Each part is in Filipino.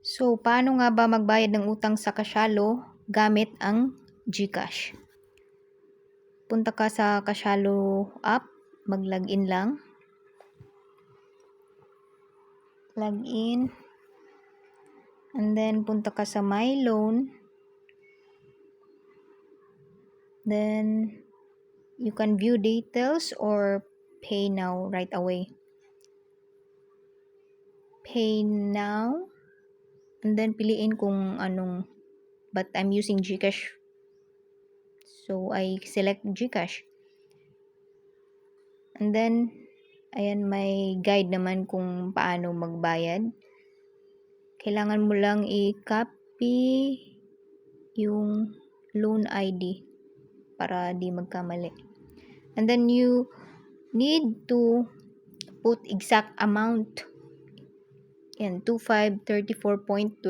So, paano nga ba magbayad ng utang sa Kasyalo gamit ang GCash? Punta ka sa Kasyalo app, mag-login lang. Login. And then, punta ka sa My Loan. Then, you can view details or pay now right away. Pay now. And then, piliin kung anong, but I'm using GCash. So, I select GCash. And then, ayan, may guide naman kung paano magbayad. Kailangan mo lang i-copy yung loan ID para di magkamali. And then, you need to put exact amount yan, 2534.28.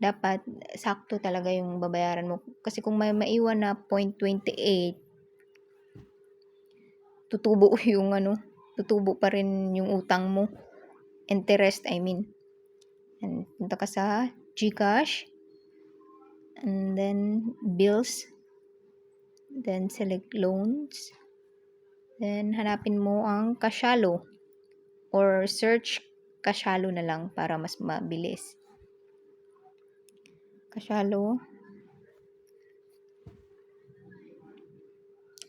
Dapat sakto talaga yung babayaran mo. Kasi kung may maiwan na 0.28, tutubo yung ano, tutubo pa rin yung utang mo. Interest, I mean. And punta ka sa GCash. And then, bills. Then, select loans. Then, hanapin mo ang Kasyalo. Or search kasyalo na lang para mas mabilis. Kasyalo.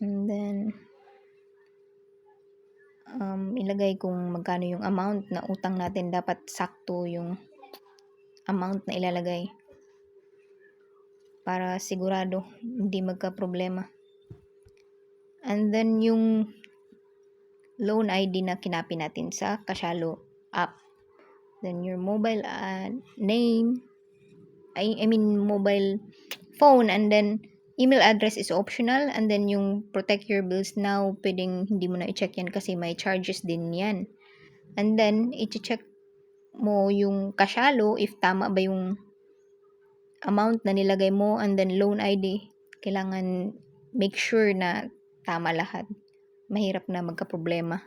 And then, um, ilagay kung magkano yung amount na utang natin. Dapat sakto yung amount na ilalagay. Para sigurado hindi magka-problema. And then, yung loan ID na kinapi natin sa Kasyalo app. Then your mobile uh, name, I, I mean mobile phone and then email address is optional and then yung protect your bills now, pwedeng hindi mo na i-check yan kasi may charges din yan. And then, i-check mo yung kasyalo if tama ba yung amount na nilagay mo and then loan ID. Kailangan make sure na tama lahat. Mahirap na magka-problema.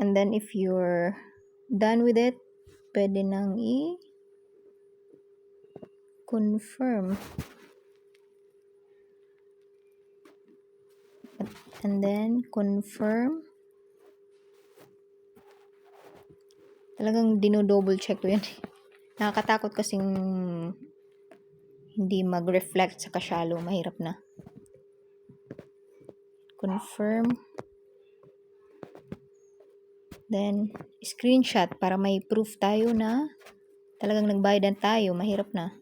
And then if you're done with it, pwede nang i confirm. And then confirm. Talagang dino-double check ko yan. Nakakatakot kasing hindi mag-reflect sa kasyalo. Mahirap na. Confirm. Then, screenshot para may proof tayo na talagang nagbayadan tayo. Mahirap na.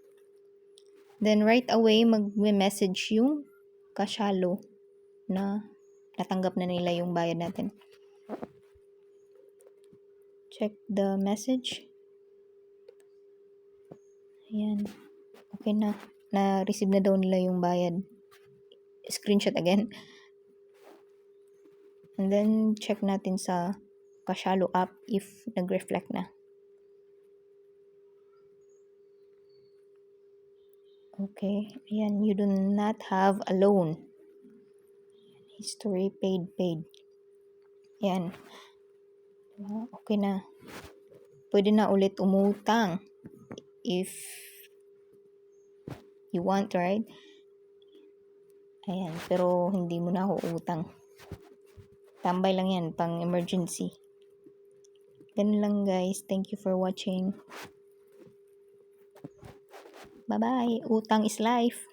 Then, right away, mag-message yung kasyalo na natanggap na nila yung bayad natin. Check the message. Ayan. Okay na. Na-receive na daw nila yung bayad. Screenshot again. And then, check natin sa Kasyalo app if nag-reflect na. Okay. Ayan, you do not have a loan. History paid, paid. Ayan. Okay na. Pwede na ulit umutang if you want, right? Ayan, pero hindi mo na ako utang. Tambay lang yan, pang emergency. Ganun lang guys. Thank you for watching. Bye-bye. Utang is life.